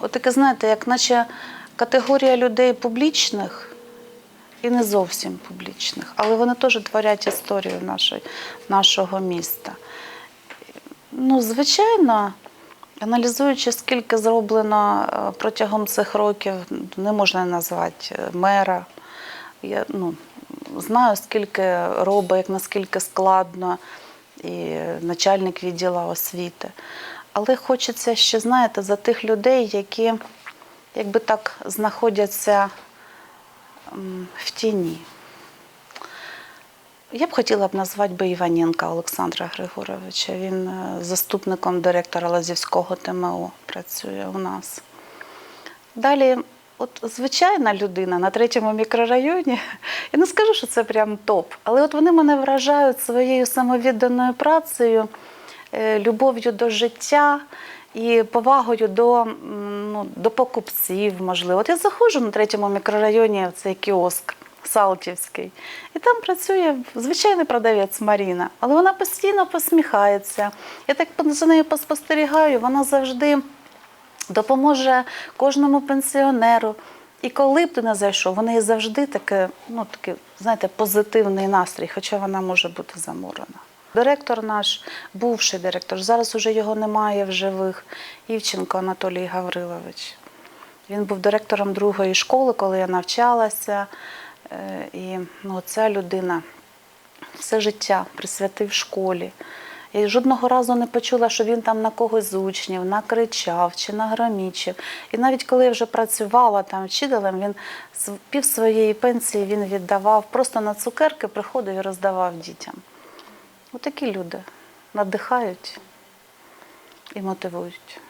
От таке, знаєте, як наче категорія людей публічних і не зовсім публічних, але вони теж творять історію нашої, нашого міста. Ну, звичайно, аналізуючи, скільки зроблено е, протягом цих років, не можна назвати е, мера. Я ну, знаю, скільки робить, наскільки складно, і начальник відділу освіти. Але хочеться ще, знаєте, за тих людей, які якби так знаходяться в тіні. Я б хотіла б назвати би Іваненка Олександра Григоровича. Він е, заступником директора Лазівського ТМО працює у нас. Далі, от звичайна людина на третьому мікрорайоні, я не скажу, що це прям топ, але от вони мене вражають своєю самовідданою працею, любов'ю до життя і повагою до, ну, до покупців, можливо. От я заходжу на третьому мікрорайоні в цей кіоск. Салтівський. І там працює звичайний продавець Маріна, але вона постійно посміхається. Я так за нею поспостерігаю, вона завжди допоможе кожному пенсіонеру. І коли б ти не зайшов, в неї завжди таке, ну, такий, знаєте, позитивний настрій, хоча вона може бути заморена. Директор наш, бувший директор, зараз уже його немає в живих, Івченко Анатолій Гаврилович. Він був директором другої школи, коли я навчалася. Е, І ну, ця людина все життя присвятив школі. Я жодного разу не почула, що він там на когось з учнів накричав чи нагромічив. І навіть коли я вже працювала там вчителем, він пів своєї пенсії він віддавав просто на цукерки, приходив і роздавав дітям. Отакі люди надихають і мотивують.